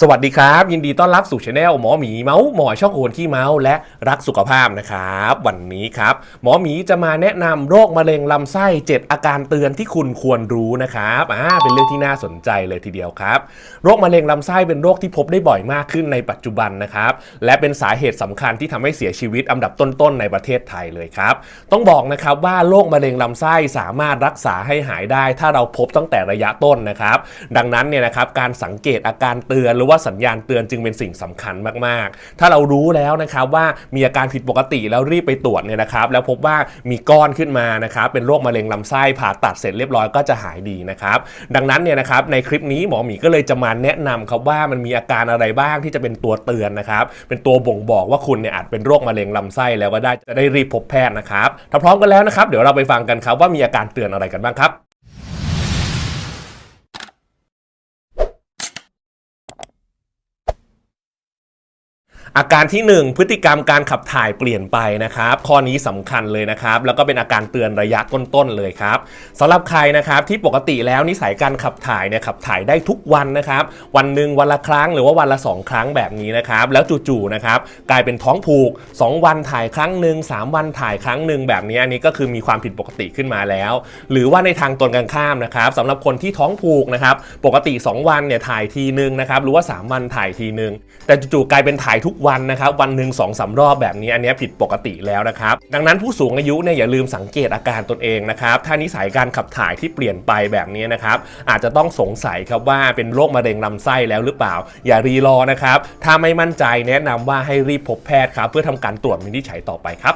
สวัสดีครับ ยินดีต้อนรับสู่ช anel หมอหมีเมาส์หมอช่องโอนขี้เมาส์และรักสุขภาพนะครับ วันนี้ครับ หมอหมีจะมาแนะนำโรคมะเร็งลำไส้ 7 อาการเตือนที่คุณควรรู้นะครับอ่าเป็นเรื่องที่น่าสนใจเลยทีเดียวครับ โรคมะเร็งลำไส้เป็นโรคที่พบได้บ่อยมากขึ้นในปัจจุบันนะครับ และเป็นสาเหตุสำคัญที่ทำให้เสียชีวิตอันดับต้นๆในประเทศไทยเลยครับ ต้องบอกนะครับว่าโรคมะเร็งลำไส้สามารถรักษาให้หายได้ ถ้าเราพบตั้งแต่ระยะต้นนะครับ ดังนั้นเนี่ยนะครับการสังเกตอาการเตือนหรือว่าสัญญาณเตือนจึงเป็นสิ่งสำคัญมากๆ ถ้าเรารู้แล้วนะครับว่ามีอาการผิดปกติแล้วรีบไปตรวจเนี่ยนะครับแล้วพบว่ามีก้อนขึ้นมานะครับเป็นโรคมะเร็งลำไส้ผ่าตัดเสร็จเรียบร้อยก็จะหายดีนะครับดังนั้นเนี่ยนะครับในคลิปนี้หมอหมีก็เลยจะมาแนะนำครับว่ามันมีอาการอะไรบ้างที่จะเป็นตัวเตือนนะครับเป็นตัวบ่งบอกว่าคุณเนี่ยอาจเป็นโรคมะเร็งลำไส้แล้วก็ได้จะได้รีบพบแพทย์นะครับถ้าพร้อมกันแล้วนะครับเดี๋ยวเราไปฟังกันครับว่ามีอาการเตือนอะไรกันบ้างครับ อาการที่ 1 พฤติกรรมการขับถ่ายเปลี่ยนไปนะครับ ข้อนี้สำคัญเลยนะครับ แล้วก็เป็นอาการเตือนระยะต้นๆเลยครับสำหรับใครนะครับที่ปกติแล้วนิสัยการขับถ่ายเนี่ยขับถ่ายได้ทุกวันนะครับ วันหนึ่งวันละครั้งหรือว่าวันละ 2 ครั้งแบบนี้นะครับ แล้วจู่ๆนะครับกลายเป็นท้องผูก 2 วันถ่ายครั้งหนึ่ง3 วันถ่ายครั้งหนึ่งแบบนี้อันนี้ก็คือมีความผิดปกติขึ้นมาแล้ว หรือว่าในทางตรงกันข้ามนะครับสำหรับคนที่ท้องผูกนะครับปกติ 2 วันเนี่ยถ่ายทีนึงนะครับหรือว่า 3 วันถ่ายทีนึงแต่จู่ๆกลายเป็นถ่ายทุกวันนะครับวันหนึ่งสองสารอบแบบนี้อันนี้ผิดปกติแล้วนะครับ ดังนั้นผู้สูงอายุเนี่ยอย่าลืมสังเกตอาการตนเองนะครับถ้านิสัยการขับถ่ายที่เปลี่ยนไปแบบนี้นะครับอาจจะต้องสงสัยครับว่าเป็นโรคมะเร็งลำไส้แล้วหรือเปล่า อย่ารีรอนะครับถ้าไม่มั่นใจแนะนำว่าให้รีบพบแพทย์ครับเพื่อทำการตรวจวินิจฉัยต่อไปครับ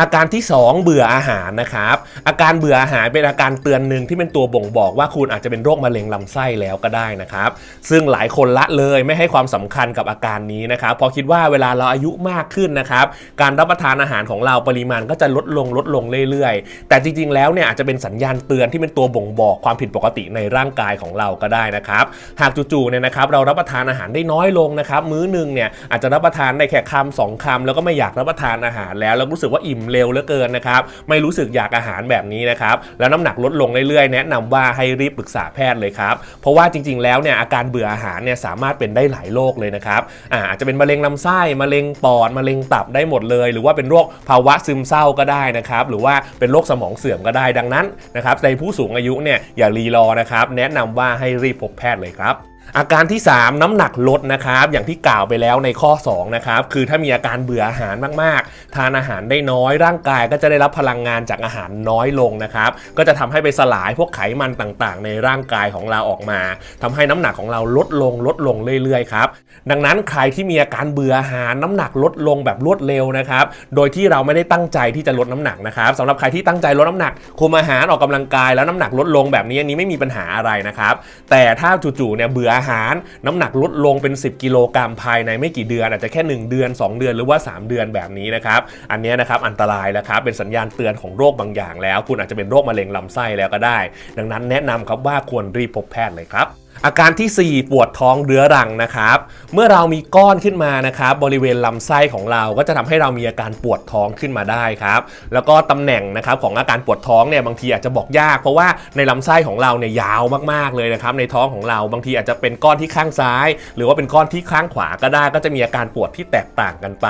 อาการที่ 2 เบื่ออาหารนะครับ อาการเบื่ออาหารเป็นอาการเตือนหนึ่งที่เป็นตัวบ่งบอกว่าคุณอาจจะเป็นโรคมะเร็งลำไส้แล้วก็ได้นะครับ ซึ่งหลายคนละเลยไม่ให้ความสำคัญกับอาการนี้นะครับเพราะคิดว่าเวลาเราอายุมากขึ้นนะครับ การรับประทานอาหารของเราปริมาณก็จะลดลงลดลงเรื่อยๆ แต่จริงๆแล้วเนี่ยอาจจะเป็นสัญญาณเตือนที่เป็นตัวบ่งบอกความผิดปกติในร่างกายของเราก็ได้นะครับหากจู่ๆเนี่ยนะครับเรารับประทานอาหารได้น้อยลงนะครับมื้อหนึงเนี่ยอาจจะรับประทานได้แค่คำสองคำแล้วก็ไม่อยากรับประทานอาหารแล้วแล้วรู้สึกว่าอิ่มเร็วเหลือเกินนะครับ ไม่รู้สึกอยากอาหารแบบนี้นะครับ แล้วน้ำหนักลดลงเรื่อยๆ แนะนำว่าให้รีบปรึกษาแพทย์เลยครับ เพราะว่าจริงๆ แล้วเนี่ยอาการเบื่ออาหารเนี่ยสามารถเป็นได้หลายโรคเลยนะครับ อาจจะเป็นมะเร็งลำไส้ มะเร็งปอด มะเร็งตับได้หมดเลย หรือว่าเป็นโรคภาวะซึมเศร้าก็ได้นะครับ หรือว่าเป็นโรคสมองเสื่อมก็ได้ ดังนั้นนะครับในผู้สูงอายุเนี่ยอย่ารีรอนะครับ แนะนำว่าให้รีบพบแพทย์เลยครับ อาการที่ 3 น้ำหนักลดนะครับอย่างที่กล่าวไปแล้วในข้อ2นะครับคือถ้ามีอาการเบื่ออาหารมากๆ ทานอาหารได้น้อยร่างกายก็จะได้รับพลังงานจากอาหารน้อยลงนะครับก็จะทำให้ไปสลายพวกไขมันต่างๆ ในร่างกายของเราออกมาทำให้น้ำหนักของเราลดลงลดลงเรื่อยๆครับดังนั้นใครที่มีอาการเบื่ออาหารน้ำหนักลดลงแบบรวดเร็วนะครับโดยที่เราไม่ได้ตั้งใจที่จะลดน้ำหนักนะครับสำหรับใครที่ตั้งใจลดน้ำหนักคุมอาหารออกกำลังกายแล้วน้ำหนักลดลงแบบนี้อันนี้ไม่มีปัญหาอะไรนะครับแต่ถ้าจู่ๆเนี่ยเบื่ออาหาร น้ำหนักลดลงเป็น 10 กิโลกรัมภายในไม่กี่เดือน อาจจะแค่ 1 เดือน 2 เดือนหรือว่า 3 เดือนแบบนี้นะครับ อันนี้นะครับอันตรายแล้วครับเป็นสัญญาณเตือนของโรคบางอย่างแล้ว คุณอาจจะเป็นโรคมะเร็งลำไส้แล้วก็ได้ ดังนั้นแนะนำครับว่าควรรีบพบแพทย์เลยครับ อาการที่ 4 ปวดท้องเรื้อรังนะครับ เมื่อเรามีก้อนขึ้นมานะครับ บริเวณลำไส้ของเราก็จะทำให้เรามีอาการปวดท้องขึ้นมาได้ครับ แล้วก็ตำแหน่งนะครับของอาการปวดท้องเนี่ยบางทีอาจจะบอกยาก เพราะว่าในลำไส้ของเราเนี่ยยาวมากๆเลยนะครับ ในท้องของเราบางทีอาจจะเป็นก้อนที่ข้างซ้าย หรือว่าเป็นก้อนที่ข้างขวาก็ได้ ก็จะมีอาการปวดที่แตกต่างกันไป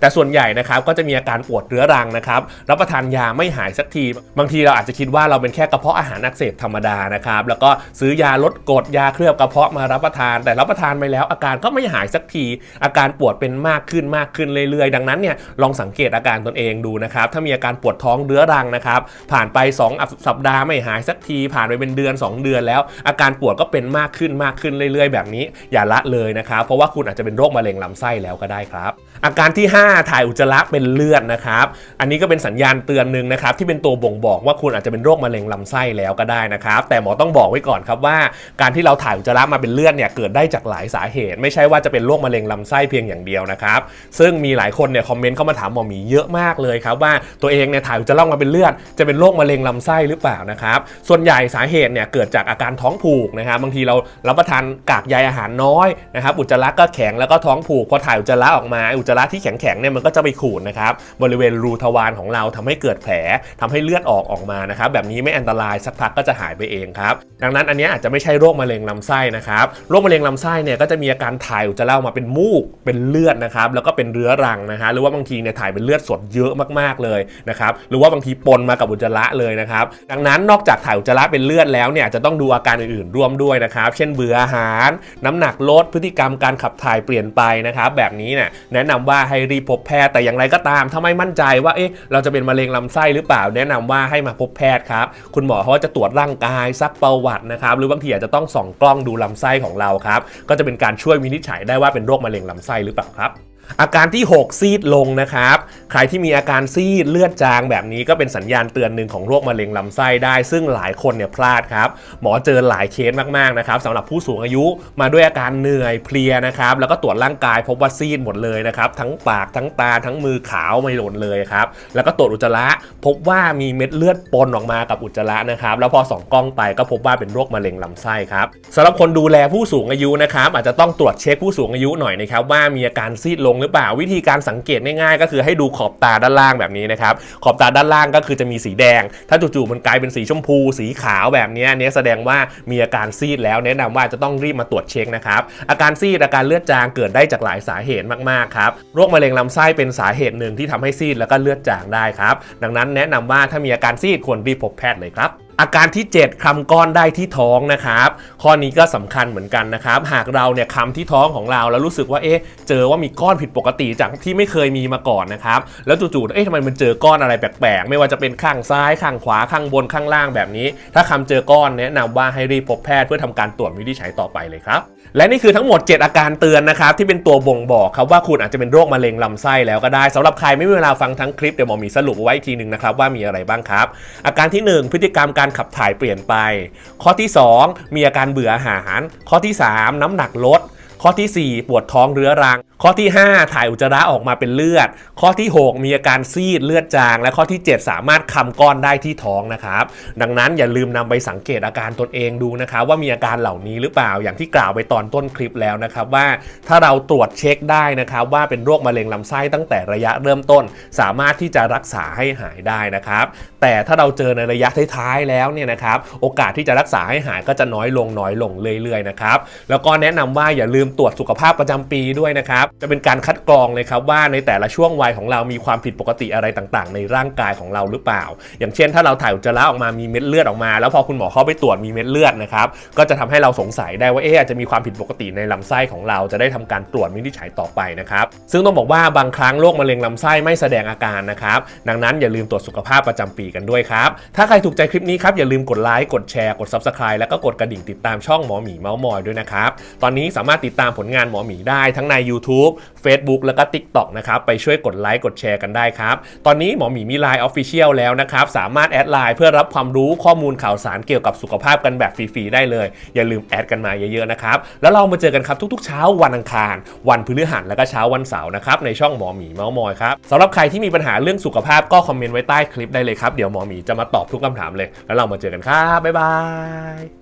แต่ส่วนใหญ่นะครับก็จะมีอาการปวดเรื้อรังนะครับรับประทานยาไม่หายสักที บางทีเราอาจจะคิดว่าเราเป็นแค่กระเพาะอาหารอักเสบธรรมดานะครับแล้วก็ซื้อยาลดกรดยาเคลือบกระเพาะมารับประทาน แต่รับประทานไปแล้ว อาการก็ไม่หายสักที อาการปวดเป็นมากขึ้นมากขึ้นเรื่อยๆ ดังนั้นเนี่ยลองสังเกตอาการตนเองดูนะครับ ถ้ามีอาการปวดท้องเรื้อรังนะครับ ผ่านไป 2 สัปดาห์ไม่หายสักที ผ่านไปเป็นเดือน 2 เดือนแล้ว อาการปวดก็เป็นมากขึ้นมากขึ้นเรื่อยๆ แบบนี้ อย่าละเลยนะครับ เพราะว่าคุณอาจจะเป็นโรคมะเร็งลำไส้แล้วก็ได้ครับ อาการที่ 5 ถ่ายอุจจาระเป็นเลือดนะครับ อันนี้ก็เป็นสัญญาณเตือนหนึ่งนะครับที่เป็นตัวบ่งบอกว่าคุณอาจจะเป็นโรคมะเร็งลำไส้แล้วก็ได้นะครับ แต่หมอต้องบอกไว้ก่อนครับว่า การที่เราถ่ายอุจจาระมาเป็นเลือดเนี่ยเกิดได้จากหลายสาเหตุ ไม่ใช่ว่าจะเป็นโรคมะเร็งลำไส้เพียงอย่างเดียวนะครับ ซึ่งมีหลายคนเนี่ยคอมเมนต์เข้ามาถามหมอหมีเยอะมากเลยครับว่าตัวเองเนี่ยถ่ายอุจจาระมาเป็นเลือด จะเป็นโรคมะเร็งลำไส้หรือเปล่านะครับ ส่วนใหญ่สาเหตุเนี่ยเกิดจากอาการท้องผูกนะครับบางทีเรารับประทานกากใยอาหารน้อยนะครับอุจจาระก็แข็งแล้วก็ท้องผูกพอถ่ายอุจจาระออกมาอุจจจาระที่แข็งๆเนี่ยมันก็จะไปขูดนะครับบริเวณรูทวารของเราทำให้เกิดแผลทำให้เลือดออกออกมานะครับแบบนี้ไม่อันตรายสักพักก็จะหายไปเองครับดังนั้นอันนี้อาจจะไม่ใช่โรคมะเร็งลำไส้นะครับโรคมะเร็งลำไส้เนี่ยก็จะมีอาการถ่ายอุจจาระมาเป็นมูกเป็นเลือดนะครับแล้วก็เป็นเรื้อรังนะฮะหรือว่าบางทีเนี่ยถ่ายเป็นเลือดสดเยอะมากๆเลยนะครับหรือว่าบางทีปนมากับอุจจาระเลยนะครับดังนั้นนอกจากถ่ายอุจจาระเป็นเลือดแล้วเนี่ยจะต้องดูอาการอื่นๆร่วมด้วยนะครับ เช่นเบื่ออาหาร น้ำหนักลดพฤติกรรมการขับถ่ายเปลี่ยนไปนะครับแบบนี้เนี่ยแนะนำว่าให้รีบพบแพทย์แต่อย่างไรก็ตามถ้าไม่มั่นใจว่าเอ๊ะเราจะเป็นมะเร็งลำไส้หรือเปล่า แนะนำว่าให้มาพบแพทย์ครับ คุณหมอเขาจะตรวจร่างกายซักประวัตินะครับหรือบางทีอาจจะต้องส่องกล้องดูลำไส้ของเราครับก็จะเป็นการช่วยวินิจฉัยได้ว่าเป็นโรคมะเร็งลำไส้หรือเปล่าครับ อาการที่ 6 ซีดลงนะครับ ใครที่มีอาการซีดเลือดจางแบบนี้ก็เป็นสัญญาณเตือนหนึ่งของโรคมะเร็งลำไส้ได้ ซึ่งหลายคนเนี่ยพลาดครับ หมอเจอหลายเคสมากๆนะครับสำหรับผู้สูงอายุมาด้วยอาการเหนื่อยเพลียนะครับแล้วก็ตรวจร่างกายพบว่าซีดหมดเลยนะครับทั้งปากทั้งตาทั้งมือขาวไม่หล่นเลยครับแล้วก็ตรวจอุจจาระพบว่ามีเม็ดเลือดปนออกมากับอุจจาระนะครับแล้วพอส่องกล้องไปก็พบว่าเป็นโรคมะเร็งลำไส้ครับสำหรับคนดูแลผู้สูงอายุนะครับอาจจะต้องตรวจเช็คผู้สูงอายุหน่อยนะครับว่ามีอาการซีดลงหรือเปล่าวิธีการสังเกตง่ายๆก็คือให้ดูขอบตาด้านล่างแบบนี้นะครับขอบตาด้านล่างก็คือจะมีสีแดง ถ้าจู่ๆมันกลายเป็นสีชมพู สีขาวแบบนี้เนี้ยแสดงว่ามีอาการซีดแล้ว แนะนำว่าจะต้องรีบมาตรวจเช็คนะครับอาการซีดอาการเลือดจางเกิดได้จากหลายสาเหตุมากๆครับโรคมะเร็งลำไส้เป็นสาเหตุหนึ่งที่ทำให้ซีดแล้วก็เลือดจางได้ครับดังนั้นแนะนำว่าถ้ามีอาการซีดควรรีบพบแพทย์เลยครับ อาการที่ 7คำก้อนได้ที่ท้องนะครับ ข้อนี้ก็สำคัญเหมือนกันนะครับ หากเราเนี่ยคำที่ท้องของเราแล้วรู้สึกว่าเอ๊ะเจอว่ามีก้อนผิดปกติจากที่ไม่เคยมีมาก่อนนะครับ แล้วจู่ๆเอ๊ะทำไมมันเจอก้อนอะไรแปลกๆ ไม่ว่าจะเป็นข้างซ้าย ข้างขวาข้างบนข้างล่างแบบนี้ ถ้าคำเจอก้อนแนะนำว่าให้รีบพบแพทย์เพื่อทำการตรวจวินิจฉัยต่อไปเลยครับ และนี่คือทั้งหมด 7 อาการเตือนนะครับที่เป็นตัวบ่งบอกครับว่าคุณอาจจะเป็นโรคมะเร็งลำไส้แล้วก็ได้สำหรับใครไม่มีเวลาฟังทั้งคลิปเดี๋ยวหมอมีสรุปไว้อีกทีหนึ่งนะครับว่ามีอะไรบ้างครับ อาการที่ 1 พฤติกรรมการขับถ่ายเปลี่ยนไป ข้อที่ 2 มีอาการเบื่ออาหาร ข้อที่ 3 น้ำหนักลด ข้อทีสี่ 4 ปวดท้องเรื้อรัง ข้อที่ 5 ถ่ายอุจจาระออกมาเป็นเลือด ข้อที่ 6 มีอาการซีดเลือดจาง และข้อที่ 7 สามารถคำก้อนได้ที่ท้องนะครับ ดังนั้นอย่าลืมนำไปสังเกตอาการตนเองดูนะครับว่ามีอาการเหล่านี้หรือเปล่าอย่างที่กล่าวไปตอนต้นคลิปแล้วนะครับว่าถ้าเราตรวจเช็คได้นะครับว่าเป็นโรคมะเร็งลำไส้ตั้งแต่ระยะเริ่มต้น สามารถที่จะรักษาให้หายได้นะครับ แต่ถ้าเราเจอในระยะท้ายๆแล้วเนี่ยนะครับโอกาสที่จะรักษาให้หายก็จะน้อยลงน้อยลงเรื่อยๆนะครับแล้วก็แนะนำว่าอย่าลืมตรวจสุขภาพประจำปีด้วยนะครับ จะเป็นการคัดกรองเลยครับว่าในแต่ละช่วงวัยของเรามีความผิดปกติอะไรต่างๆ ในร่างกายของเราหรือเปล่า อย่างเช่น ถ้าเราถ่ายอุจจาระออกมามีเม็ดเลือดออกมา แล้วพอคุณหมอเข้าไปตรวจมีเม็ดเลือดนะครับก็จะทำให้เราสงสัยได้ว่าเอ๊ะอาจจะมีความผิดปกติในลำไส้ของเราจะได้ทำการตรวจวินิจฉัยต่อไปนะครับซึ่งต้องบอกว่าบางครั้งโรคมะเร็งลำไส้ไม่แสดงอาการนะครับดังนั้นอย่าลืมตรวจสุขภาพประจำปีกันด้วยครับถ้าใครถูกใจคลิปนี้ครับอย่าลืมกดไลค์กดแชร์กด Subscribe แล้วก็กดกระดิ่งติดตามช่องหมอหมีเมาส์มอยด้วยนะครับตอนนี้สามารถติดตามผลงานหมอหมีได้ทั้งใน YouTube Facebook แล้วก็ TikTok นะครับ ไปช่วยกดไลค์กดแชร์กันได้ครับ ตอนนี้หมอหมีมี Line Official แล้วนะครับ สามารถแอดไลน์เพื่อรับความรู้ข้อมูลข่าวสารเกี่ยวกับสุขภาพกันแบบฟรีๆได้เลย อย่าลืมแอดกันมาเยอะๆนะครับ แล้วเรามาเจอกันครับทุกๆ เช้าวันอังคาร วันพฤหัสแล้วก็เช้าวันเสาร์นะครับในช่องหมอหมีเมาส์มอยครับสำหรับใครที่มีปัญหาเรื่องสุขภาพก็คอมเมนต์ไว้ใต้คลิปได้เลยครับเดี๋ยวหมอหมีจะมาตอบทุกคำถามเลย แล้วเรามาเจอกันครับบ๊ายบาย